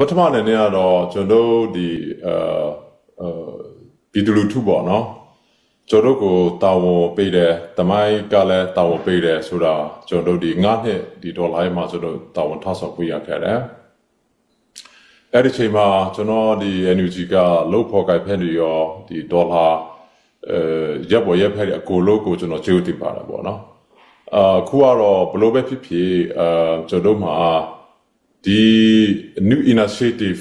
ပထမအနေနဲ့ကတော့ကျွန်တော်တို့ဒီအာအာပြည်သူလူထုပေါ့နော်ကျွန်တော်တို့ကိုတာဝန်ပေးတယ်တမိုင်းကလည်းတာဝန်ပေးတယ်ဆိုတာကျွန်တော်တို့ဒီ9နှစ်ဒီဒေါ်လာမှာကျွန်တော်တာဝန်ထပ်ဆောင်ပြရခဲ့တယ်အဲ့ဒီချိန်မှာကျွန်တော်ဒီ NUG ကလုတ်ဖော်ကိုက်ဖက်နေရောဒီဒေါ်လာအဲရပ်ပေါ်ရပ်ဖက်အကိုလို့ကိုကျွန်တော်ကျေးဇူးတင်ပါတယ်ပေါ့နော်အာခုကတော့ဘလို့ပဲဖြစ်ဖြစ်အာကျွန်တော်တို့မှာ ဒီ new initiative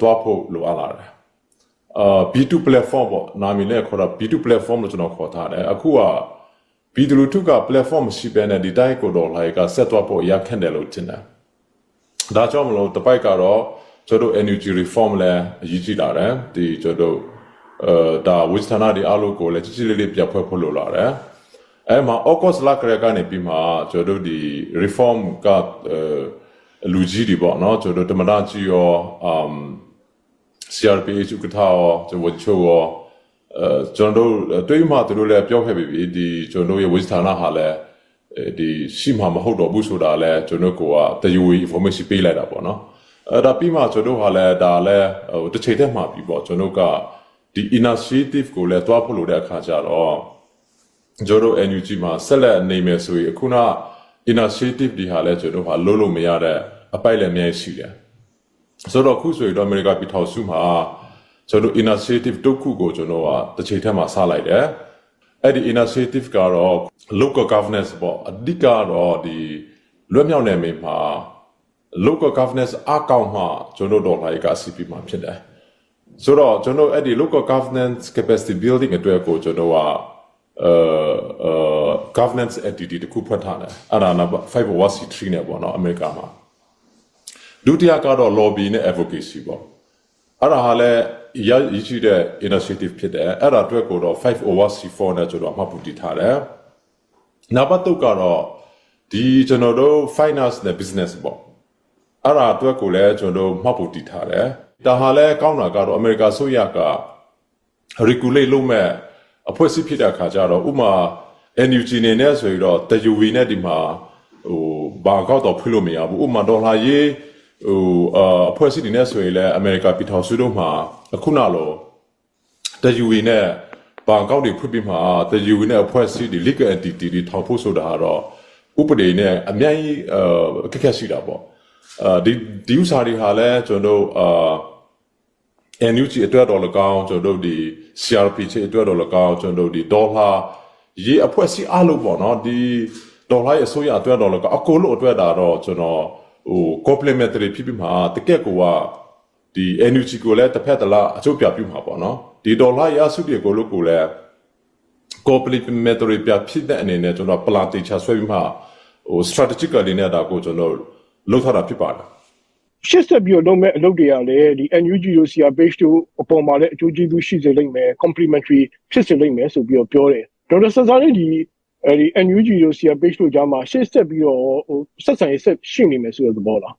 တွားဖို့လိုအပ်လာတယ်အာ B2 platform ပေါ့နာမည်နဲ့ခေါ်တာ B2 platform လို့ကျွန်တော်ခေါ်ထားတယ်အခုက B2 လူထုက platform ရှိပဲနဲ့ဒီတိုင်းကိုတော့လိုက်ကဆက်သွားဖို့ရခက်တယ်လို့ထင်တယ်ဒါကြောင့်မလို့တပိုက်ကတော့ကျွန်တော်တို့ energy reform လည်းအရေးကြီးလာတယ်ဒီကျွန်တော်တို့အဲဒါဝိသနာဒီအလုပ်ကိုလည်းကြီးကြီးလေးလေးပြတ်ဖွဲ့ဖို့လိုလာတယ်အဲမှာ August လကရကနေပြီးမှကျွန်တော်တို့ဒီ reform ကအဲ လူကြီးတွေပေါ့နော်ကျွန်တော်တို့တမနာကြီးရော um CRPH ဥက္ကဋ္ဌရောကျွန်တော်ချိုးရောအဲကျွန်တော်တို့တွေးမှသူတို့လည်းပြောခဲ့ပြီဒီကျွန်တော်တို့ရဲ့ဝိသနာဟာလည်းဒီရှိမှမဟုတ်တော့ဘူးဆိုတာလည်းကျွန်တော်ကတယူ information ပေးလိုက်တာပေါ့နော်အဲဒါပြီးမှကျွန်တော်ဟာလည်းဒါလည်းဟိုတစ်ချိန်တည်းမှပြီပေါ့ကျွန်တော်ကဒီ initiative ကိုလည်းတွားဖို့လိုတဲ့အခါကျတော့ကျွန်တော် NUG မှာဆက်လက်နေမယ်ဆိုရင်အခုန initiative ဒီဟာလည်းကျွန်တော်ဟာလုံးလို့မရတဲ့ အပိုက်လည်းအများကြီးရှိတယ်ဆိုတော့ခုဆိုရင်တော့အမေရိကပြည်ထောင်စုမှာကျွန်တော် initiative တစ်ခုကိုကျွန်တော်ကတစ်ချိန်ထက်မှစလိုက်တယ်အဲ့ဒီ initiative ကတော့ local governance ပေါ့အဓိကတော့ဒီလွတ်မြောက်နယ်မြေမှာ local governance အကောင့်မှကျွန်တော်တို့လိုက်ကအစီအပီမှာဖြစ်တယ်ဆိုတော့ကျွန်တော်အဲ့ဒီ local governance capacity building အတွက်ကိုကျွန်တော်ကအဲအဲ governance entity တခုဖွင့်ထားတယ်အဲ့ဒါနောက် 501c3 နဲ့ပေါ့နော်အမေရိကမှာ ဒုတိယကတော့ lobby နဲ့ advocacy ပေါ့အဲ့ဒါဟာလည်းရရရှိတဲ့ initiative ဖြစ်တယ်အဲ့ဒါအတွက်ကိုတော့ 501c4 နဲ့ကျွန်တော်အမှတ်ပြုတည်ထားတယ်နံပါတ်3ကတော့ဒီကျွန်တော်တို့ finance နဲ့ business ပေါ့အဲ့ဒါအတွက်ကိုလည်းကျွန်တော်တို့မှတ်ဖို့တည်ထားတယ်ဒါဟာလည်းကောင်းတာကတော့အမေရိကဆိုရက regulate လုပ်မဲ့အဖွဲ့အစည်းဖြစ်တဲ့အခါကျတော့ဥမာ NUG နေနဲ့ဆိုရင်တော့တယူဝီနဲ့ဒီမှာဟိုဘာကောက်တော့ဖွင့်လို့မရဘူးဥမာဒေါ်လာရေး ဟိုအအဖွဲ့အစည်းတွေနဲ့ဆိုရင်လည်းအမေရိကပြည်ထောင်စုတို့မှာအခုနလိုတယူဝီနဲ့ဘာကောက်တွေဖွင့်ပြီးမှတယူဝီနဲ့အဖွဲ့အစည်းတွေ legal entity တွေထောင်ဖို့ဆိုတာကတော့ဥပဒေနဲ့အများကြီးအခက်အခဲရှိတာပေါ့အာဒီဒီဥစားတွေဟာလည်းကျွန်တော်တို့အာ NUG အတွက်တော့လကောင်းကျွန်တော်တို့ဒီ CRP ချေအတွက်တော့လကောင်းကျွန်တော်တို့ဒီဒေါ်လာရေးအဖွဲ့အစည်းအလုပ်ပေါ့နော်ဒီဒေါ်လာရဲ့အစိုးရအတွက်တော့လကောင်းအကုန်လုံးအတွက်ဒါတော့ကျွန်တော် ဟို complementary ဖြစ်ပြီးမှတကက်ကိုကဒီ NUG ကိုလည်းတစ်ဖက်တစ်လားအကျုပ်ပြပြုမှာပေါ့နော်ဒီဒေါ်လာရစုတွေကိုလို့ကိုလည်း complementary ပြဖြစ်တဲ့အနေနဲ့ကျွန်တော် plan တေချာဆွဲပြီးမှဟို strategically နဲ့ဒါကိုကျွန်တော်လုပ်ထားတာဖြစ်ပါတယ်ရှစ်ဆက်ပြီးတော့လုပ်မဲ့အလုပ်တွေကလည်းဒီ NUG တို့ CR page တို့အပေါ်မှာလည်းအကျိုးကျေးဇူးရှိစေလိမ့်မယ် complementary ဖြစ်စေလိမ့်မယ်ဆိုပြီးတော့ပြောတယ်ဒေါက်တာဆန်ဆာလေးဒီ အဲဒီ NUG တို့ CR page တို့ကြားမှာရှစ်ဆက်ပြီးတော့ဟိုဆက်ဆံရေးဆက်ရှိနေမယ်ဆိုတဲ့သဘောလား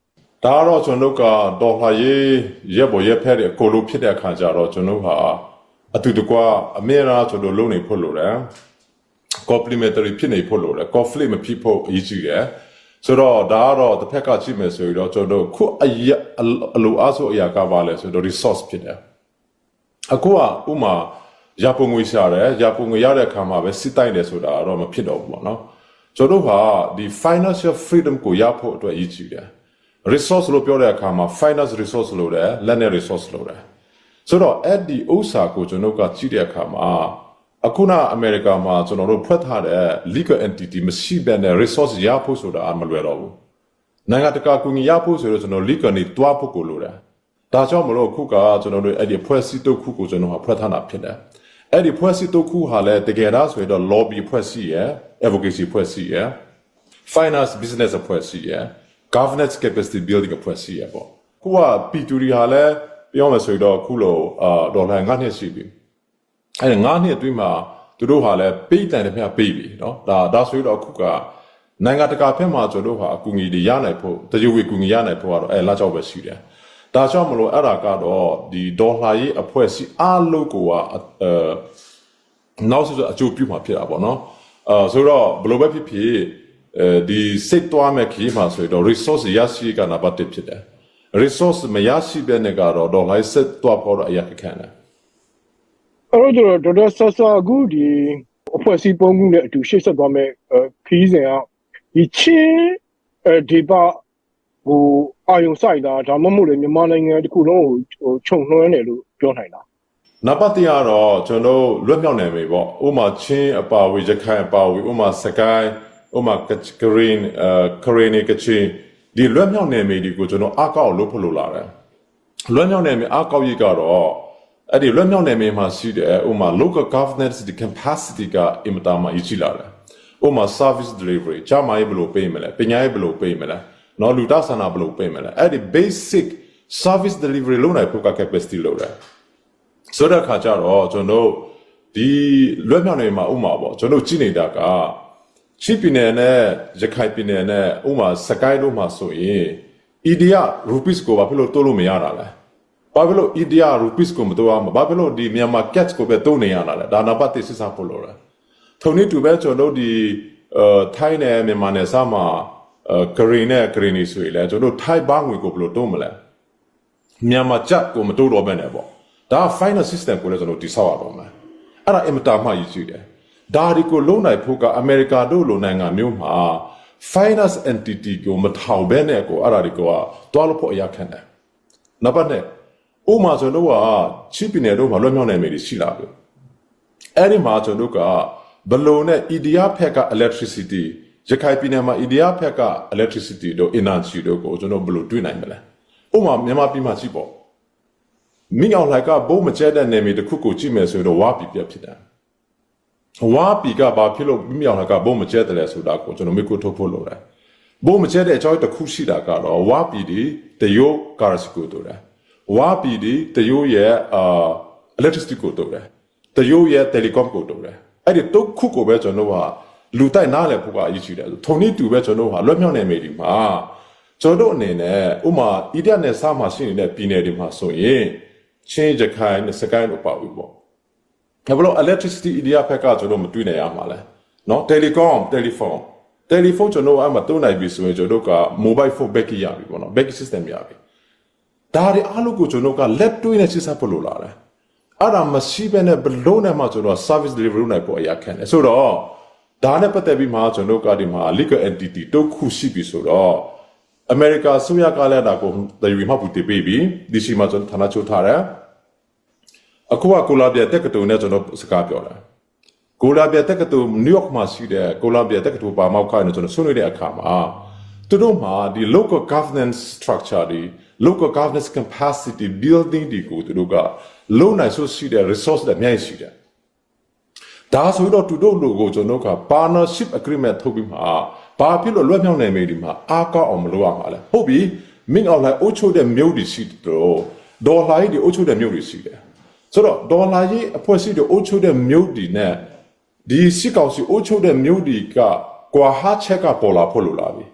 ဒါကတော့ကျွန်တော်တို့ကဒေါ်လာရေးရက်ပေါ်ရက်ဖက်တဲ့အကိုလိုဖြစ်တဲ့အခါကျတော့ကျွန်တော်ဟာအတူတကွအမေရာကျွန်တော်လုံနေဖို့လိုတယ် complementary ဖြစ်နေဖို့လိုတယ် conflict မဖြစ်ဖို့အရေးကြီးတယ်ဆိုတော့ဒါကတော့တစ်ဖက်ကကြည့်မယ်ဆိုရင်တော့ကျွန်တော်ခုအရအလိုအားဆိုအရာကပါလဲဆိုတော့ resource ဖြစ်တယ်အခုကဥမာ ရပုံငွေရှာတယ်ရပုံငွေရတဲ့အခါမှာပဲစစ်တိုက်တယ်ဆိုတာတော့မဖြစ်တော့ဘူးပေါ့နော်ကျွန်တော်ဟာဒီ financial freedom ကိုရဖို့အတွက်အရေးကြီးတယ် resource လို့ပြောတဲ့အခါမှာ finance resource လို့တယ်လက်နဲ့ resource လို့တယ်ဆိုတော့အဲ့ဒီဥစ္စာကိုကျွန်တော်ကကြည့်တဲ့အခါမှာအခုနအမေရိကမှာကျွန်တော်တို့ဖွက်ထားတဲ့ legal entity မရှိတဲ့ resource ရဖို့ဆိုတာမလွယ်တော့ဘူးနိုင်ငံတကာကူညီရဖို့ဆိုတော့ကျွန်တော် legal နေတွားဖို့ကိုလိုတယ်ဒါကြောင့်မလို့အခုကကျွန်တော်တို့အဲ့ဒီဖွဲ့စည်းတုတ်ခုကိုကျွန်တော်ဟာဖွက်ထားတာဖြစ်တယ် အဲ့ဒီဖွဲ့စည်းတုတ်ခုဟာလည်းတကယ်တော့ဆိုရင်တော့ lobby ဖွဲ့စည်းရယ် advocacy ဖွဲ့စည်းရယ် finance business ဖွဲ့စည်းရယ် governance capacity building အဖွဲ့အစည်းရပေါ့ခုက P2 တွေဟာလည်းပြောမယ်ဆိုရင်တော့ခုလိုအာဒေါ်လာ9နှစ်ရှိပြီအဲ့ဒါ9နှစ်အတွင်းမှာသူတို့ဟာလည်းပေးတန်တဲ့မြပေးပြီเนาะဒါဒါဆိုရင်တော့ခုကနိုင်ငံတကာဘက်မှာကျွန်တော်ဟာအကူအညီတွေရနိုင်ဖို့တကြွေကူညီရနိုင်ဖို့ကတော့အဲလာကြောက်ပဲရှိတယ် ဒါကြောင့်မလို့အဲ့ဒါကတော့ဒီဒေါ်လာရေးအဖွဲ့အစည်းအားလုံးကိုကအဲနောက်ဆိုအကျိုးပြုမှာဖြစ်တာပေါ့နော်အဲဆိုတော့ဘယ်လိုပဲဖြစ်ဖြစ်အဲဒီစိတ်သွားမဲ့ခီးမှာဆိုရင်တော့ resource ရရှိကနံပါတ်1ဖြစ်တယ် resource မရရှိတဲ့နေကတော့ဒေါ်လာဆက်တော့ပေါ်တော့အရာခက်ခဲတယ်အဲ့တော့ကျွန်တော်ဒေါက်တာဆာဆာအခုဒီအဖွဲ့အစည်းပုံကူနဲ့အတူရှေ့ဆက်သွားမယ်ခီးစဉ်ကဒီချင်းအဲဒီပါ ဟိုအာယုံဆိုင်တာဒါမှမဟုတ်လေမြန်မာနိုင်ငံတစ်ခုလုံးကိုဟိုခြုံနှွှမ်းတယ်လို့ပြောနိုင်တာနံပါတ်1ကတော့ကျွန်တော်တို့လွတ်မြောက်နေပြီပေါ့ဥမာချင်းအပါဝေရခိုင်အပါဝေဥမာစကိုင်းဥမာကချကရင်အဲကရင်နေကချင်းဒီလွတ်မြောက်နေပြီဒီကိုကျွန်တော်အကောက်လို့ဖို့လို့လာတယ်လွတ်မြောက်နေပြီအကောက်ကြီးကတော့အဲ့ဒီလွတ်မြောက်နေပြီမှာရှိတယ်ဥမာ local governance the capacity ကအင်မတန်မှအရေးကြီးလာတယ်ဥမာ service delivery ဂျာမိုင်းဘယ်လိုပေးမလဲပညာရေးဘယ်လိုပေးမလဲ နော်လူတာဆန္ဒဘယ်လိုပေးမလဲအဲ့ဒီ basic service delivery လုပ်နိုင်ဖို့က capacity လို့တယ်ဆိုတဲ့အခါကျတော့ကျွန်တော်တို့ဒီလွတ်မြောက်နေမှာဥမာပေါ့ကျွန်တော်တို့ကြည့်နေတာကချစ်ပြည်နယ်နဲ့ရခိုင်ပြည်နယ်နဲ့ဥမာစကိုင်းတို့မှာဆိုရင် India rupees ကိုဘာဖြစ်လို့တိုးလို့မရတာလဲဘာဖြစ်လို့ India rupees ကိုမတိုးအောင်ဘာဖြစ်လို့ဒီမြန်မာ catch ကိုပဲတိုးနေရတာလဲဒါနာပတ်တိစစ်စားဖို့လို့လဲထုံနည်းတူပဲကျွန်တော်တို့ဒီအဲထိုင်းနဲ့မြန်မာနယ်စပ်မှာ အဲဂရီနဲ့ဂရီနီဆိုရင်လဲကျွန်တော်တို့ထိုင်းဘငွေကိုဘယ်လိုတိုးမလဲမြန်မာကြက်ကိုမတိုးတော့ဘဲနဲ့ပေါ့ဒါက final system ကိုလည်းကျွန်တော်တိဆောက်ရတော့မယ်အဲ့ဒါအင်မတာမှရည်ကြည့်တယ်ဒါဒီကိုလုံးနိုင်ဖို့ကအမေရိကတို့လိုနိုင်ငံမျိုးမှာ finance entity ကိုမထောင်ဘဲနဲ့ကိုအဲ့ဒါဒီကိုကတွားလို့ဖို့အရာခံတယ်နံပါတ်1ဥမာကျွန်တော်ကချစ်ပီနယ်တို့မှာလွတ်မြောက်နေမိတွေရှိလာပြီအဲ့ဒီမှာကျွန်တော်ကဘလုံနဲ့ EDF ဖက်က electricity ရခိုင်ပြည်နယ်မှာ EDF ဖက်က electricity တို့ energy တို့ကိုကျွန်တော်ဘယ်လိုတွေ့နိုင်မလဲဥမာမြန်မာပြည်မှာရှိပေါ့မိအောင်လိုက်ကဘုံမကျဲတဲ့နေမီတစ်ခုကိုကြည့်မယ်ဆိုရင်တော့ဝါပီပြဖြစ်တယ်ဝါပီကဘာဖြစ်လို့မိအောင်လိုက်ကဘုံမကျဲတယ်လဲဆိုတာကိုကျွန်တော်မေကိုထုတ်ဖို့လုပ်တယ်ဘုံမကျဲတဲ့အကြောင်းတစ်ခုရှိတာကတော့ဝါပီဒီတရုတ်ကာရစီကိုတို့တယ်ဝါပီဒီတရုတ်ရဲ့အာ electricity ကိုတို့တယ်တရုတ်ရဲ့ telecom ကိုတို့တယ်အဲ့ဒီတုတ်ခုကိုပဲကျွန်တော်က လူတိုက်နားလဲဖို့ကအရေးကြီးတယ်ထုံနည်းတူပဲကျွန်တော်ကလွတ်မြောက်နေမိဒီမှာကျွန်တော်တို့အနေနဲ့ဥမာဣဒတ်နဲ့စားမှရှိနေတဲ့ပြည်နယ်တွေမှာဆိုရင်ချင်းကြခိုင်နဲ့စကိုင်းတို့ပါဘူးပေါ့။ဒါဘလို့ electricity area ဖက်ကကျွန်တော်မတွေ့နိုင်ရမှာလဲ။နော် telecom telephone telephone ကျွန်တော်အမှတုံးနိုင်ပြီဆိုရင်ကျွန်တော်တို့က mobile phone back ရပြီပေါ့နော် back system ရပြီ။ဒါတွေအားလုံးကိုကျွန်တော်က let တွင်းနဲ့စစ်ဆက်ဖို့လိုလာတယ်။အဲ့ဒါမရှိဘဲနဲ့ဘလို့နဲ့မှကျွန်တော် service delivery လုပ်နိုင်ဖို့အရာခံတယ်။ဆိုတော့ ဒါနဲ့ပတ်သက်ပြီးမှကျွန်တော်ကဒီမှာ legal entity တုတ်ခုရှိပြီဆိုတော့အမေရိကဆိုရကလည်းဒါကိုတယ်ရီမှတ်ပူတည်ပြီးပြီဒီရှိမှာကျွန်တော်ဌာနချုပ်ထားတယ်အခုကကိုလာဘီယာတက္ကသိုလ်နဲ့ကျွန်တော်စကားပြောတာကိုလာဘီယာတက္ကသိုလ်နယူးယောက်မှာရှိတဲ့ကိုလာဘီယာတက္ကသိုလ်ပါမောက်ခိုင်းနဲ့ကျွန်တော်ဆွေးနွေးတဲ့အခါမှာသူတို့မှာဒီ local governance structure ဒီ local governance capacity building ဒီကိုသူတို့ကလုံနိုင်ဆိုရှိတဲ့ resource တွေအများကြီးရှိတယ် ဒါဆိုတော့သူတို့လူကိုကျွန်တော်က partnership agreement ထုတ်ပြီးမှဘာဖြစ်လို့လွတ်မြောက်နေမိဒီမှာအားကောက်အောင်မလုပ်ရမှာလဲဟုတ်ပြီမင်းအောင်လိုက်အုပ်ချုပ်တဲ့မြို့တွေရှိတော့ဒေါ်လာကြီးတွေအုပ်ချုပ်တဲ့မြို့တွေရှိတယ်ဆိုတော့ဒေါ်လာကြီးအဖွဲ့အစည်းတွေအုပ်ချုပ်တဲ့မြို့တွေနဲ့ဒီစစ်ကောင်စီအုပ်ချုပ်တဲ့မြို့တွေကကွာဟာချက်ကပေါ်လာဖို့လိုလာပြီ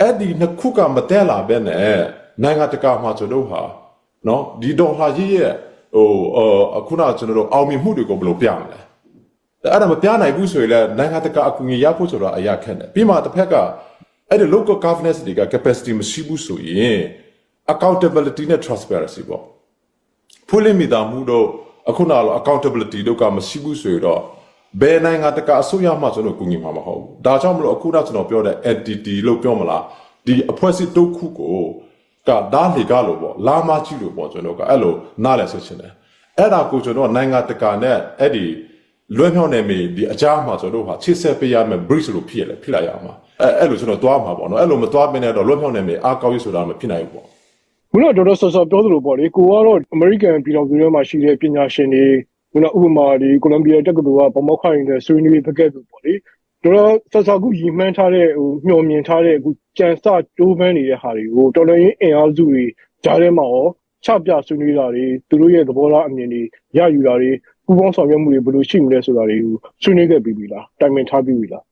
အဲ့ဒီနှစ်ခုကမတည့်လာပဲနဲ့နိုင်ငံတကာမှာကျွန်တော်ဟာနော်ဒီဒေါ်လာကြီးရဲ့ဟိုအခုနကကျွန်တော်တို့အောင်မြင်မှုတွေကိုဘယ်လိုပြမလဲ အဲ့ဒါမပြနိုင်ဘူးဆိုရင်လည်းနိုင်ငံတကာအကူအညီရဖို့ဆိုတာအရာခက်တယ်ပြီးမှတစ်ဖက်ကအဲ့ဒီ local governance တွေက capacity မရှိဘူးဆိုရင် accountability နဲ့ transparency ပေါ့ဖွင့်လင်းမိသားမှုတို့အခုနလို accountability တို့ကမရှိဘူးဆိုရင်တော့ဘယ်နိုင်ငံတကာအစိုးရမှကျွန်တော်ကူညီမှာမဟုတ်ဘူးဒါကြောင့်မလို့အခုနကျွန်တော်ပြောတဲ့ entity လို့ပြောမလားဒီအဖွဲ့အစည်းတစ်ခုကိုကဒါလေကလို့ပေါ့လာမကြည့်လို့ပေါ့ကျွန်တော်ကအဲ့လိုနားလဲဆိုချင်တယ်အဲ့ဒါကိုကျွန်တော်နိုင်ငံတကာနဲ့အဲ့ဒီ လွဲ့မြောက်နေပြီဒီအကြားမှာကျွန်တော်တို့ဟာချစ်ဆက်ပေးရမယ် bridge လို့ဖြစ်ရလေဖြစ်လာရမှာအဲအဲ့လိုကျွန်တော်သွားမှာပေါ့နော်အဲ့လိုမသွားပင်တော့လွဲ့မြောက်နေပြီအားကောင်းရေးဆိုတာမဖြစ်နိုင်ဘူးပေါ့ခုနကဒေါက်တာဆာဆာပြောသလိုပေါ့လေကိုကတော့အမေရိကန်ပြည်တော်စုထဲမှာရှိတဲ့ပညာရှင်တွေခုနဥပမာဒီကိုလံဘီယာတက္ကသိုလ်ကဗမောက်ခိုင်းတဲ့ဆွေးနွေးဖက်ကဲ့သို့ပေါ့လေဒေါက်တာဆာဆာကူရည်မှန်းထားတဲ့ဟိုမျှော်မြင်ထားတဲ့အခုကြံစတိုးပန်းနေတဲ့ဟာတွေကိုတော်တော်ရင်အင်အားစုတွေကြားထဲမှာရောချပြဆွေးနွေးတာတွေသူတို့ရဲ့သဘောထားအမြင်တွေရယူတာတွေ ပူပေါင်းဆောင်ရွက်မှုတွေဘယ်လိုရှိမလဲဆိုတာတွေကိုဆွေးနွေးခဲ့ပြီးပြီလားတိုင်ပင်ထားပြီးပြီလား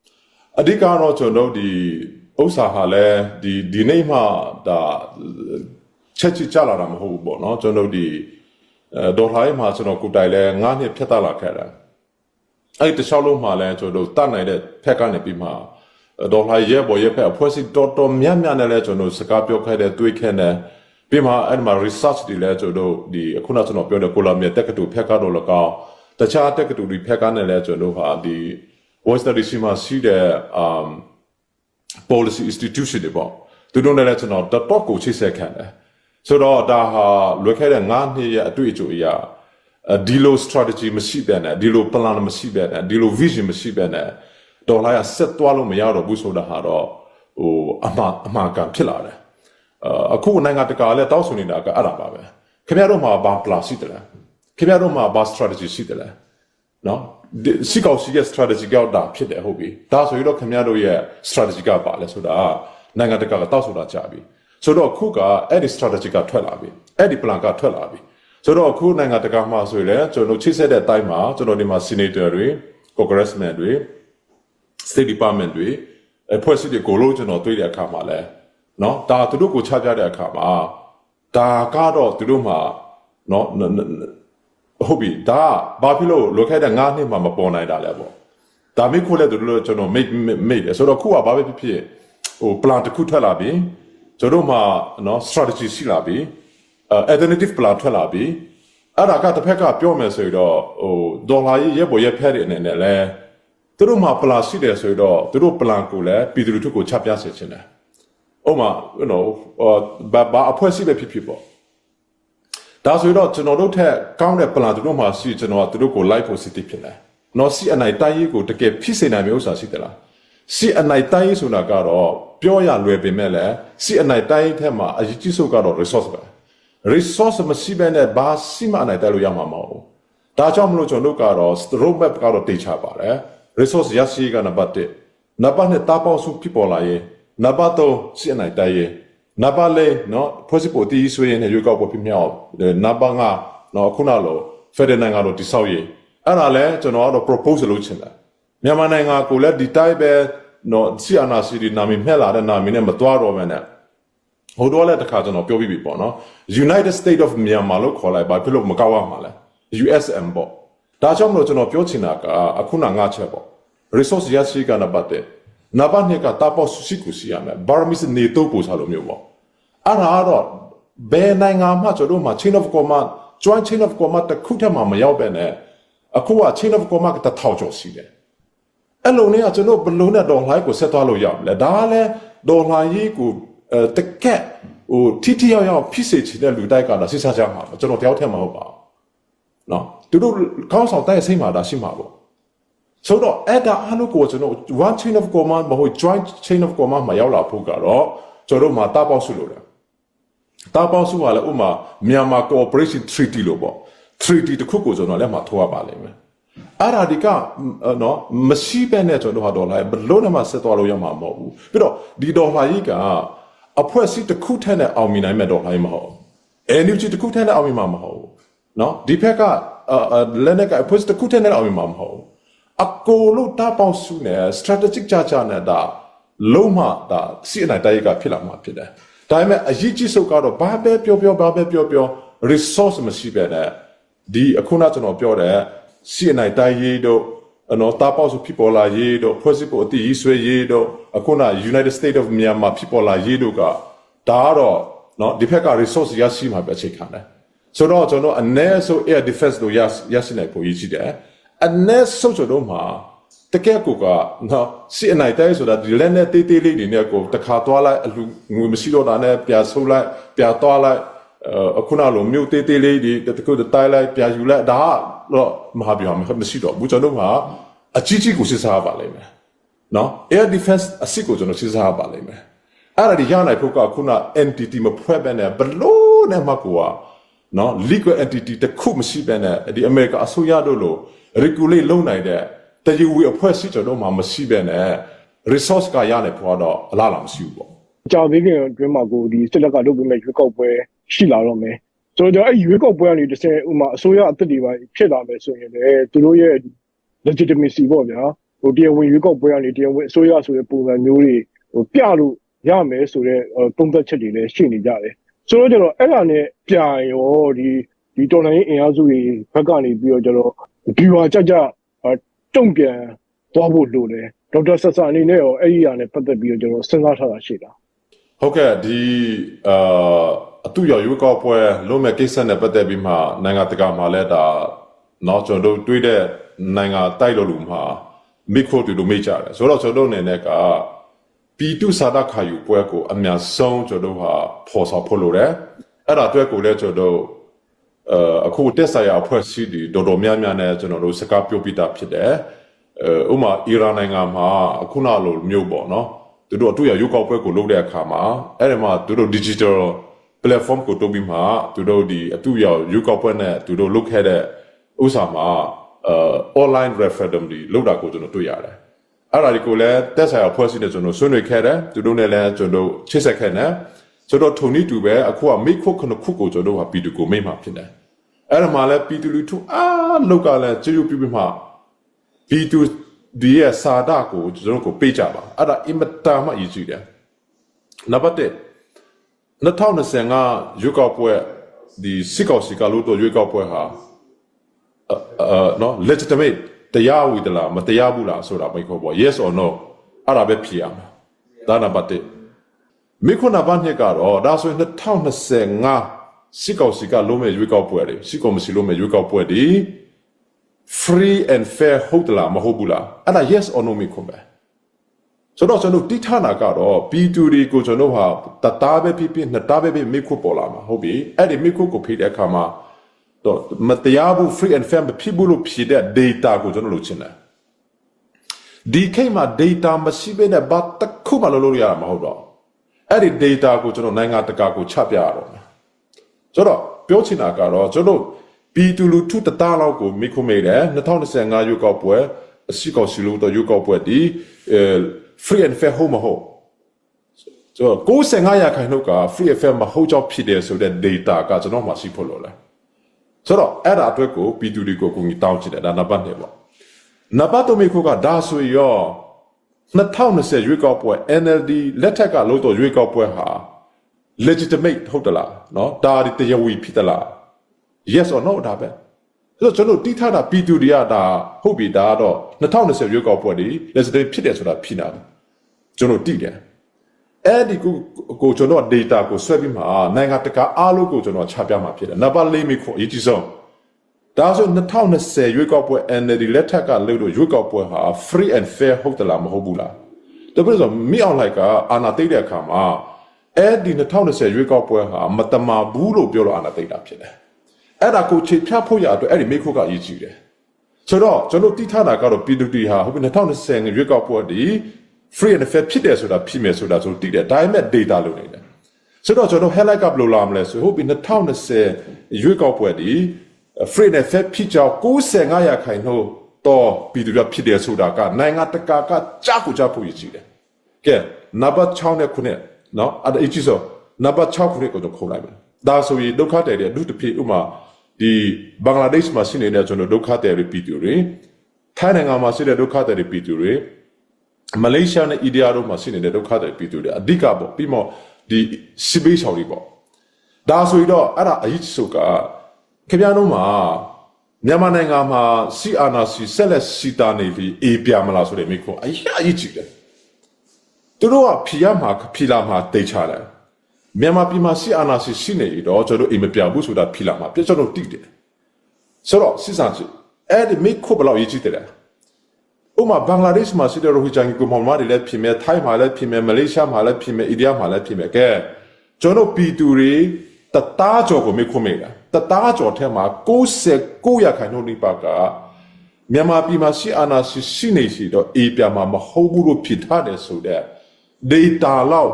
အဓိကတော့ကျွန်တော်တို့ဒီဥစ္စာဟာလည်းဒီဒီနေ့မှဒါချက်ချစ်ကြလာတာမဟုတ်ဘူးပေါ့နော်ကျွန်တော်တို့ဒီအဲဒေါ်လာရေးမှာကျွန်တော်ကိုယ်တိုင်လဲ9နှစ်ဖြတ်သလာခဲ့တာအဲ့ဒီတစ်လျှောက်လုံးမှာလဲကျွန်တော်တို့တတ်နိုင်တဲ့ဖက်ကနေပြီးမှဒေါ်လာရဲပေါ်ရဲဖက်အဖွဲ့အစည်းတော်တော်များများနဲ့လဲကျွန်တော်တို့စကားပြောခဲ့တဲ့တွေးခဲ့တဲ့ ပြီးမှအဲ့ဒီမှာ research တွေလည်းကျွန်တော်တို့ဒီအခုနကျွန်တော်ပြောတဲ့ကိုလာမြေတက္ကသိုလ်ဖက်ကတော့လကောက်တခြားတက္ကသိုလ်တွေဖက်ကနေလည်းကျွန်တော်တို့ဟာဒီ voice study ရှိမှရှိတဲ့ um policy institution တွေပေါ့သူတို့လည်းကျွန်တော်တတော့ကိုချိတ်ဆက်ခံတယ်ဆိုတော့ဒါဟာလွယ်ခဲ့တဲ့9နှစ်ရဲ့အတွေ့အကြုံအရာဒီလို strategy မရှိဘဲနဲ့ဒီလို plan မရှိဘဲနဲ့ဒီလို vision မရှိဘဲနဲ့ဒေါ်လာရဆက်သွားလို့မရတော့ဘူးဆိုတာဟာတော့ဟိုအမှားအမှားကဖြစ်လာတယ် အခုနိုင်ငံတကာလည်းတောက်ဆိုနေတာကအဲ့ဒါပါပဲခင်ဗျားတို့မှာဘာ plan ရှိတယ်လဲခင်ဗျားတို့မှာဘာ strategy ရှိတယ်လဲနော်စီကောက်စီရဲ့ strategy ကောက်တာဖြစ်တယ်ဟုတ်ပြီဒါဆိုရင်တော့ခင်ဗျားတို့ရဲ့ strategy ကပါလဲဆိုတာနိုင်ငံတကာကတောက်ဆိုတာကြပြီဆိုတော့ခုကအဲ့ဒီ strategy ကထွက်လာပြီအဲ့ဒီ plan ကထွက်လာပြီဆိုတော့ခုနိုင်ငံတကာမှာဆိုရင်လည်းကျွန်တော်ချိတ်ဆက်တဲ့အတိုင်းမှာကျွန်တော်ဒီမှာ senator တွေ congressman တွေ state department တွေအဖွဲ့အစည်းတွေကိုလို့ကျွန်တော်တွေ့တဲ့အခါမှာလဲ နော်ဒါသူတို့ကိုချပြတဲ့အခါမှာဒါကတော့သူတို့မှာနော်ဟုတ်ပြီဒါဘာဖြစ်လို့လိုခဲ့တဲ့၅နှစ်မှမပေါ်နိုင်တာလဲပေါ့ဒါမိခိုးလဲသူတို့ကျွန်တော်မိတ်မိတ်တယ်ဆိုတော့ခုကဘာပဲဖြစ်ဖြစ်ဟို plan တစ်ခုထွက်လာပြီကျွန်တော်မှာနော် strategy ရှိလာပြီ alternative plan ထွက်လာပြီအဲ့ဒါကတစ်ဖက်ကပြောမယ်ဆိုတော့ဟိုဒေါ်လာကြီးရဲ့ပေါ်ရဲ့ဖက်တဲ့အနေနဲ့လဲသူတို့မှာ plan ရှိတယ်ဆိုတော့သူတို့ plan ကိုလည်းပြည်သူလူထုကိုချပြစေချင်တယ် ဥပမာ you know ဘာဘာအဖွဲ့အစည်းပဲဖြစ်ဖြစ်ပေါ့ဒါဆိုတော့ကျွန်တော်တို့ထက်ကောင်းတဲ့ plan သူတို့မှာရှိကျွန်တော်ကသူတို့ကို live positive ဖြစ်တယ်နော်စီအနိုင်တိုင်းရေးကိုတကယ်ဖြစ်စေနိုင်မျိုးဥစ္စာရှိသလားစီအနိုင်တိုင်းရေးဆိုတာကတော့ပြောရလွယ်ပေမဲ့လည်းစီအနိုင်တိုင်းထက်မှာအရေးကြီးဆုံးကတော့ resource ပဲ resource မရှိဘဲနဲ့ဘာစီမအနိုင်တိုက်လို့ရမှာမဟုတ်ဘူးဒါကြောင့်မလို့ကျွန်တော်တို့ကတော့ road map ကတော့တေချပါတယ် resource ရရှိကနံပါတ်1နံပါတ်2တာပေါင်းစုဖြစ်ပေါ်လာရင် နံပါတ်3စစ်အနိုင်တိုက်ရေးနံပါတ်4နော်ဖွဲ့စည်းပုံတည်ဆွေးရေးနဲ့ရွေးကောက်ပွဲဖြစ်မြောက်နံပါတ်5နော်ခုနလိုဖက်ဒရယ်နိုင်ငံလိုတည်ဆောက်ရေးအဲ့ဒါလဲကျွန်တော်ကတော့ propose လုပ်ချင်တာမြန်မာနိုင်ငံကိုလည်းဒီတိုင်းပဲနော်ဆီအနာစီဒီနာမည်မှက်လာတဲ့နာမည်နဲ့မသွားတော့ဘဲနဲ့ဟိုတော့လည်းတခါကျွန်တော်ပြောပြပြီပေါ့နော် United State of Myanmar လို့ခေါ်လိုက်ပါဖြစ်လို့မကောက်ရမှာလဲ USM ပေါ့ဒါကြောင့်မလို့ကျွန်တော်ပြောချင်တာကအခုနငါချက်ပေါ့ resource ရရှိကနပတ်တဲ့ နပတ်နှစ်ကတာပေါ့စုစီကူစီရမယ် Burmese နေတော့ပို့စားလို့မျိုးပေါ့အဲ့ဒါတော့ဘယ်နိုင်ငံမှကျွန်တော်တို့မှာ chain of command joint chain of command တစ်ခုထက်မှမရောက်ပဲနဲ့အခုက chain of command ကတစ်ထောင်ကျော်ရှိတယ်အဲ့လိုနဲ့ကျွန်တော်ဘလုံးနဲ့တော့ line ကိုဆက်သွားလို့ရမလဲဒါကလည်းဒေါ်လာကြီးကိုအဲတကက်ဟိုထိထိရောက်ရောက်ဖြစ်စေချင်တဲ့လူတိုက်ကလာစစ်စားကြမှာကျွန်တော်တယောက်ထက်မဟုတ်ပါဘူးเนาะသူတို့ကောင်းဆောင်တိုက်စိတ်မှာဒါရှိမှာပေါ့ ဆိုတော့အဲ့ဒါအားလုံးကိုကျွန်တော် one chain of command မဟုတ် joint chain of command မှာရောက်လာဖို့ကတော့ကျွန်တော်တို့မှာတာပေါက်စုလို့တယ်တာပေါက်စုကလည်းဥမာ Myanmar Cooperation Treaty လို့ပေါ့ treaty တစ်ခုကိုကျွန်တော်လည်းမှထိုးရပါလိမ့်မယ်အဲ့ဒါဒီကနော်မရှိပဲနဲ့ကျွန်တော်ဟာဒေါ်လာဘလို့နဲ့မှဆက်သွားလို့ရမှာမဟုတ်ဘူးပြီးတော့ဒီဒေါ်လာကြီးကအဖွဲ့အစည်းတစ်ခုထက်နဲ့အောင်မြင်နိုင်မဲ့ဒေါ်လာကြီးမဟုတ်ဘူး energy တစ်ခုထက်နဲ့အောင်မြင်မှာမဟုတ်ဘူးနော်ဒီဘက်ကလက်နဲ့ကအဖွဲ့အစည်းတစ်ခုထက်နဲ့အောင်မြင်မှာမဟုတ်ဘူး အကိုလို့တားပေါင်းစုနေ strategic ကြကြနဲ့ဒါလုံးမဒါစီအနိုင်တိုက်ကဖြစ်လာမှာဖြစ်တယ်ဒါပေမဲ့အရေးကြီးဆုံးကတော့ဘာပဲပြောပြောဘာပဲပြောပြော resource မရှိပဲနဲ့ဒီအခုနကျွန်တော်ပြောတဲ့စီအနိုင်တိုင်းရေးတို့နော်တာပေါက်စုဖြစ်ပေါ်လာရေးတို့ဖွဲ့စည်းပုံအတိရေးဆွဲရေးတို့အခုန United States of Myanmar ဖြစ်ပေါ်လာရေးတို့ကဒါကတော့နော်ဒီဘက်က resource ရရှိမှာပဲအခြေခံတယ်ဆိုတော့ကျွန်တော်အ ਨੇ ဆို air defense လို့ရရရှိနိုင်ဖို့ရည်ရှိတယ် အ ਨੇ ဆိုကျွန်တော်မှာတကယ်ကိုကနော်စီအနိုင်တိုင်းဆိုတာဒီလက်နဲ့တေးသေးလေးတွေနဲ့ကိုတခါသွားလိုက်အလူငွေမရှိတော့တာနဲ့ပြာဆုပ်လိုက်ပြာသွားလိုက်အခုနလိုမြို့သေးသေးလေးတွေတခုတိုင်းလိုက်ပြာယူလိုက်ဒါကတော့မဟာဗျာမရှိတော့ဘူးကျွန်တော်တို့ကအကြီးကြီးကိုစစ်စားပါလိမ့်မယ်နော် air defense အစစ်ကိုကျွန်တော်စစ်စားပါလိမ့်မယ်အဲ့ဒါဒီရနိုင်ဖို့ကခုန entity မဖွဲ့ပဲနဲ့ဘလို့နဲ့မှကိုကနော် legal entity တစ်ခုမရှိပဲနဲ့ဒီ America အစိုးရတို့လို regulate လုပ်နိုင်တဲ့တည်ဝေအဖွဲ့အစည်းကျွန်တော်မှမရှိပဲနဲ့ resource ကရနိုင်ဖို့တော့အလားအလာမရှိဘူးပေါ့ကြာသေးခင်အတွင်းမှာကိုဒီစစ်တပ်ကလုပ်ပေးမဲ့ရွေးကောက်ပွဲရှိလာတော့မယ်ဆိုတော့အဲ့ရွေးကောက်ပွဲကနေတစ်ဆင့်ဥမာအစိုးရအသစ်တွေပါဖြစ်လာမယ်ဆိုရင်လည်းသူတို့ရဲ့ legitimacy ပေါ့ဗျာဟိုတရားဝင်ရွေးကောက်ပွဲကနေတရားဝင်အစိုးရဆိုတဲ့ပုံစံမျိုးတွေဟိုပြလို့ရမယ်ဆိုတဲ့ပုံသက်ချက်တွေလည်းရှိနေကြတယ်ဆိုတော့ကျတော့အဲ့ဒါနဲ့ပြန်ရောဒီဒီတော်လိုင်းအင်အားစုတွေဘက်ကနေပြီးတော့ကျတော့ ဒီဟာကြကြတုံ့ပြန်သွားဖို့လိုတယ်ဒေါက်တာဆက်ဆာအနေနဲ့ရောအဲ့ဒီအရာနဲ့ပတ်သက်ပြီးတော့ကျွန်တော်စဉ်းစားထားတာရှိတာဟုတ်ကဲ့ဒီအာအတူရောက်ရွေးကောက်ပွဲလုံးမဲ့ကိစ္စနဲ့ပတ်သက်ပြီးမှနိုင်ငံတကာမှာလည်းဒါနော်ကျွန်တော်တို့တွေးတဲ့နိုင်ငံတိုက်လို့လူမှာမိခိုတူတို့မိကြတယ်ဆိုတော့ကျွန်တော်တို့အနေနဲ့ကပြည်သူစာဒခါယူပွဲကိုအများဆုံးကျွန်တော်တို့ဟာဖော်ဆောင်ဖို့လိုတယ်အဲ့ဒါအတွက်ကိုလည်းကျွန်တော်တို့呃， အခုတက်ဆိုင်ရာအဖွဲ့အစည်းတွေတော်တော်များများနဲ့ကျွန်တော်တို့စကားပြောပြတာဖြစ်တယ်။အဲဥပမာအီရန်နိုင်ငံမှာအခုနလိုမျိုးပေါ့နော်။သူတို့အတူရရုပ်ောက်ပွဲကိုလုပ်တဲ့အခါမှာအဲ့ဒီမှာသူတို့ digital platform ကိုတုံးပြီးမှသူတို့ဒီအတူရရုပ်ောက်ပွဲနဲ့သူတို့လုပ်ခဲ့တဲ့ဥစ္စာမှာအဲ online referendum တွေလုပ်တာကိုကျွန်တော်တွေ့ရတယ်။အဲ့ဒါဒီကိုလည်းတက်ဆိုင်ရာအဖွဲ့အစည်းနဲ့ကျွန်တော်ဆွေးနွေးခဲ့တယ်။သူတို့နဲ့လည်းကျွန်တော်ချစ်ဆက်ခဲ့တယ်။ဆိုတော့ထုံနီတူပဲအခုကမိတ်ခုခုနှစ်ခုကိုကျွန်တော်တို့ဟာပြည်သူကိုမိတ်မှာဖြစ်တယ်။ အဲ့ဒါမှလည်းပြည်သူလူထုအားလောက်ကလည်းကျေးဇူးပြုပြီးမှပြည်သူဒီရဲ့စာဒကိုကျွန်တော်တို့ကိုပေးကြပါအဲ့ဒါအင်မတန်မှအရေးကြီးတယ်နံပါတ်1 2025ရွေးကောက်ပွဲဒီစစ်ကောက်စီကလို့တော့ရွေးကောက်ပွဲဟာအာနော် legitimate တရားဝီတလားမတရားဘူးလားဆိုတာမိခေါ်ပေါ့ yes or no အဲ့ဒါပဲဖြေရမှာဒါနံပါတ်1မိခုနဘာနှစ်ကတော့ဒါဆိုရင်2025 စစ်ကောက်စီကလုံးမဲ့ရွေးကောက်ပွဲတွေစစ်ကောက်မစီလုံးမဲ့ရွေးကောက်ပွဲတွေ free and fair ဟုတ်တလားမဟုတ်ဘူးလားအဲ့ဒါ yes or no မိခွန်ပဲဆိုတော့ကျွန်တော်တိထနာကတော့ပြည်သူတွေကိုကျွန်တော်ဟာတသားပဲဖြစ်ဖြစ်နှစ်သားပဲဖြစ်မိခွပေါ်လာမှာဟုတ်ပြီအဲ့ဒီမိခွကိုဖိတဲ့အခါမှာတော့မတရားဘူး free and fair မဖြစ်ဘူးလို့ဖြေတဲ့ data ကိုကျွန်တော်လုပ်ချင်တယ်ဒီခိတ်မှာ data မရှိဘဲနဲ့ဘာတစ်ခုမှလုပ်လို့ရမှာမဟုတ်တော့အဲ့ဒီ data ကိုကျွန်တော်နိုင်ငံတကာကိုချပြရတော့မယ် ဆိုတော့ပြောချင်တာကတော့ကျွန်တော်ပြည်သူလူထုတသားလောက်ကိုမိခုမိတယ်2025ရွေးကောက်ပွဲအစီကောက်စီလို့တော့ရွေးကောက်ပွဲဒီအဲ free and fair ဟုတ်မဟုတ်ဆိုတော့95ရာခိုင်နှုန်းက free and fair မဟုတ်ကြောင့်ဖြစ်တယ်ဆိုတဲ့ data ကကျွန်တော်မှရှိဖို့လိုလဲဆိုတော့အဲ့ဒါအတွက်ကိုပြည်သူတွေကိုကိုကြီးတောင်းချင်တယ်ဒါနံပါတ်1ပေါ့နံပါတ်3မိခုကဒါဆိုရော2020ရွေးကောက်ပွဲ NLD လက်ထက်ကလို့တော့ရွေးကောက်ပွဲဟာ legitimate ဟုတ်တလားနော်ဒါတရားဝင်ဖြစ်တလား yes or no ဒါပဲအဲ့တော့ကျွန်တော်တိထတာပြည်သူတွေကဒါဟုတ်ပြီဒါတော့2020ရွေးကောက်ပွဲတွေ legitimate ဖြစ်တယ်ဆိုတာဖြစ်နေတာကျွန်တော်တိတယ်အဲ့ဒီကိုကိုကျွန်တော် data ကိုဆွဲပြီးမှနိုင်ငံတကာအားလုံးကိုကျွန်တော်ချပြမှာဖြစ်တယ်နံပါတ်၄မိခွန်အရေးကြီးဆုံးဒါဆို2020ရွေးကောက်ပွဲ NLD လက်ထက်ကလို့ရွေးကောက်ပွဲဟာ free and fair ဟုတ်တလားမဟုတ်ဘူးလားတပည့်ဆိုမိအောင်လိုက်ကအာဏာသိတဲ့အခါမှာ အဲ့ဒီ2020ရွေးကောက်ပွဲဟာမတမာဘူးလို့ပြောလို့အာနာသိတာဖြစ်တယ်အဲ့ဒါကိုခြေဖြတ်ဖို့ရအတွက်အဲ့ဒီမိခုကအရေးကြီးတယ်ဆိုတော့ကျွန်တော်တိထတာကတော့ပြည်သူတီဟာဟုတ်ပြီ2020ရွေးကောက်ပွဲဒီ free and fair ဖြစ်တယ်ဆိုတာဖြစ်မယ်ဆိုတာဆိုတိတယ်ဒါပေမဲ့ data လို့နေတယ်ဆိုတော့ကျွန်တော် highlight ကဘယ်လိုလာမလဲဆိုဟုတ်ပြီ2020ရွေးကောက်ပွဲဒီ free and fair ဖြစ်ကြောင်း95ရာခိုင်နှုန်းတော့ပြည်သူတွေဖြစ်တယ်ဆိုတာကနိုင်ငံတကာကကြားကိုကြားဖို့ရည်ကြီးတယ်ကဲနံပါတ်6နဲ့9 နဲ့နော်အဲ့ဒါအကြီးဆုံးနံပါတ်6ခုကိုတော့ခုံလိုက်မယ်ဒါဆိုရင်ဒုက္ခတဲ့တဲ့အမှုတစ်ဖြစ်ဥမာဒီဘင်္ဂလားဒေ့ရှ်မှာရှိနေတဲ့ကျွန်တော်ဒုက္ခတဲ့ပြည်သူတွေထိုင်းနိုင်ငံမှာရှိတဲ့ဒုက္ခတဲ့ပြည်သူတွေမလေးရှားနဲ့အိန္ဒိယတို့မှာရှိနေတဲ့ဒုက္ခတဲ့ပြည်သူတွေအဓိကပေါ့ပြီးမှဒီစီဘေးရှောင်တွေပေါ့ဒါဆိုရင်တော့အဲ့ဒါအရေးကြီးဆုံးကခင်ဗျားတို့မှာမြန်မာနိုင်ငံမှာစီအာနာစီဆက်လက်စီတာနေပြီးအေးပြမလားဆိုတဲ့မိခွန်းအရေးအရေးကြီးတယ် သူတို့ကဖြီရမှာဖြီလာမှာတိတ်ချတယ်မြန်မာပြည်မှာစီအာနာစီရှိနေရတော့ကျွန်တော်အိမ်မပြဘူးဆိုတာဖြီလာမှာပြကျွန်တော်တိတယ်ဆိုတော့စစ်စံချအဲ့ဒီမိခွန်းဘယ်လောက်ရေးကြည့်တယ်ဥမာဘင်္ဂလားဒေ့ရှ်မှာရှိတဲ့ရိုဟီဂျာကြီးကိုမောင်မတွေလည်းဖြစ်မယ်ထိုင်းမှာလည်းဖြစ်မယ်မလေးရှားမှာလည်းဖြစ်မယ်အိန္ဒိယမှာလည်းဖြစ်မယ်ကဲကျွန်တော်ပြည်သူတွေတသားကျော်ကိုမိခွန်းမိတာတသားကျော်ထဲမှာ69ရာခိုင်နှုန်းနိပါကမြန်မာပြည်မှာရှိအာနာရှိရှိနေရှိတော့အေးပြမှာမဟုတ်ဘူးလို့ဖြစ်ထားတယ်ဆိုတဲ့ data လောက်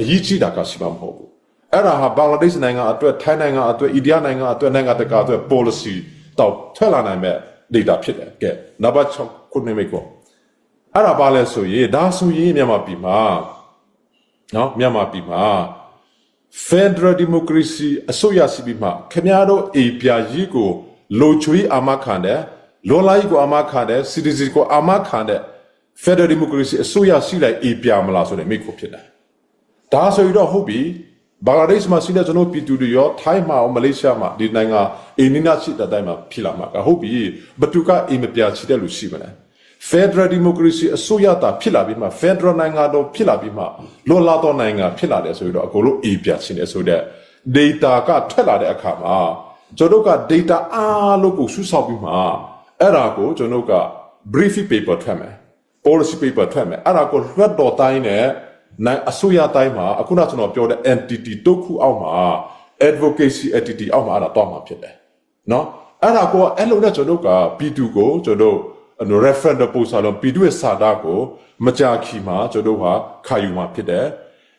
အရေးကြီးတာကရှိမှာမဟုတ်ဘူးအဲ့ဒါဟာဘင်္ဂလားဒေ့ရှ်နိုင်ငံအတွက်ထိုင်းနိုင်ငံအတွက်အိန္ဒိယနိုင်ငံအတွက်နိုင်ငံတကာအတွက် policy တော့ထွက်လာနိုင်မဲ့ data ဖြစ်တယ်ကဲနံပါတ်6ခုနှစ်မိကိုအဲ့ဒါပါလဲဆိုရင်ဒါဆိုရင်မြန်မာပြည်မှာနော်မြန်မာပြည်မှာ Federal Democracy အစိုးရစီပြီးမှခင်ဗျားတို့အေပြာကြီးကိုလိုချွေးအာမခံတယ်လော်လာကြီးကိုအာမခံတယ် citizen ကိုအာမခံတယ် Federal Democracy အစိုးရစီလိုက်အေပြာမလားဆိုတဲ့မိကိုဖြစ်တယ်ဒါဆိုရင်တော့ဟုတ်ပြီဘင်္ဂလားဒေ့ရှ်မှာရှိတဲ့ကျွန်တော်ပြည်သူတွေရောထိုင်းမှာရောမလေးရှားမှာဒီနိုင်ငံအိန္ဒိယရှိတဲ့တိုင်းမှာဖြစ်လာမှာကဟုတ်ပြီဘသူကအိမ်မပြချီတဲ့လူရှိမလဲ Federal Democracy အစိုးရတာဖြစ်လာပြီးမှ Federal နိုင်ငံတော်ဖြစ်လာပြီးမှလောလာတော့နိုင်ငံဖြစ်လာတယ်ဆိုတော့အကုန်လုံးအေးပြချင်တယ်ဆိုတော့ data ကထွက်လာတဲ့အခါမှာကျွန်တော်တို့က data အားလုံးကိုစုဆောက်ပြီးမှအဲ့ဒါကိုကျွန်တော်တို့က briefing paper ထွက်မယ် policy paper ထွက်မယ်အဲ့ဒါကိုလွှတ်တော်တိုင်းနဲ့နိုင်အစိုးရတိုင်းမှာအခုနကျွန်တော်ပြောတဲ့ entity တစ်ခုအောက်မှာ advocacy entity အောက်မှာအဲ့ဒါတော့မှာဖြစ်တယ်နော်အဲ့ဒါကိုအဲ့လိုနဲ့ကျွန်တော်တို့က P2 ကိုကျွန်တော်တို့ referendum ပို့စာလုံး P2 ရဲ့စာသားကိုမကြာခီမှာကျွန်တော်တို့ဟာခါယူမှာဖြစ်တယ်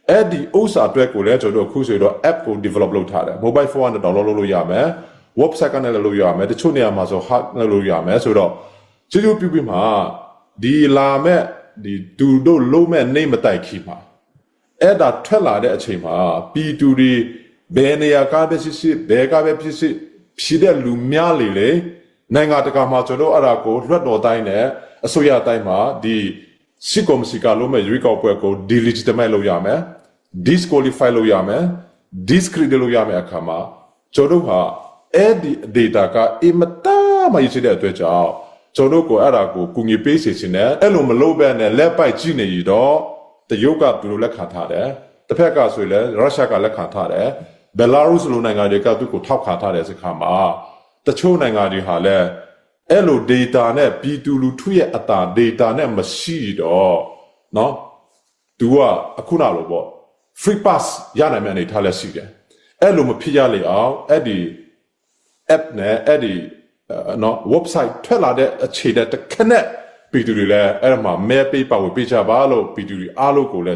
အဲ့ဒီဥစ္စာအတွက်ကိုလည်းကျွန်တော်တို့အခုဆိုတော့ app ကို develop လုပ်ထားတယ် mobile phone နဲ့ download လုပ်လို့ရမယ် website ကနေလည်းလုပ်ရမယ်တချို့နေရာမှာဆို hard နဲ့လုပ်ရမယ်ဆိုတော့ကျေးဇူးပြုပြီးမှ ဒီလာမဲ့ဒီသူတို့လုံးမဲ့နေမတိုက်ခီမှာအဲ့ဒါထွက်လာတဲ့အချိန်မှာ P2 တွေဘယ်နေရာကပဲဖြစ်ဖြစ်ဘယ်ကပဲဖြစ်ဖြစ်ဖြစ်တဲ့လူများလေလေနိုင်ငံတကာမှာကျွန်တော်အဲ့ဒါကိုလွှတ်တော်တိုင်းနဲ့အစိုးရတိုင်းမှာဒီစစ်ကောင်စီကလုံးမဲ့ရွေးကောက်ပွဲကို delegitimize လုပ်ရမယ် disqualify လုပ်ရမယ် discredit လုပ်ရမယ်အခါမှာကျွန်တော်တို့ဟာအဲ့ဒီ data ကအင်မတန်မှရရှိတဲ့အတွက်ကြောင့် ကျွန်တော်တို့ကိုအဲ့ဒါကိုကူညီပေးစီခြင်းနဲ့အဲ့လိုမလုပ်ဘဲနဲ့လက်ပိုက်ကြည့်နေရတော့တရုတ်ကသူတို့လက်ခံထားတယ်တစ်ဖက်ကဆိုရင်လည်းရုရှားကလက်ခံထားတယ်ဘယ်လာရုစ်လိုနိုင်ငံတွေကသူ့ကိုထောက်ခံထားတဲ့စခါမှာတချို့နိုင်ငံတွေဟာလည်းအဲ့လို data နဲ့ပြည်သူလူထုရဲ့အတာ data နဲ့မရှိတော့เนาะ သူကအခုနလိုပေါ့ free pass ရနိုင်မယ့်အနေထားလည်းရှိတယ်အဲ့လိုမဖြစ်ရလေအောင်အဲ့ဒီ app နဲ့အဲ့ဒီအဲ နော် website ထွက်လာတဲ့အခြေတဲ့တစ်ခနဲ့ပြည်သူတွေလည်းအဲ့ဒါမှာမဲပေးပါဝေပေးကြပါလို့ပြည်သူတွေအားလုံးကိုလည်း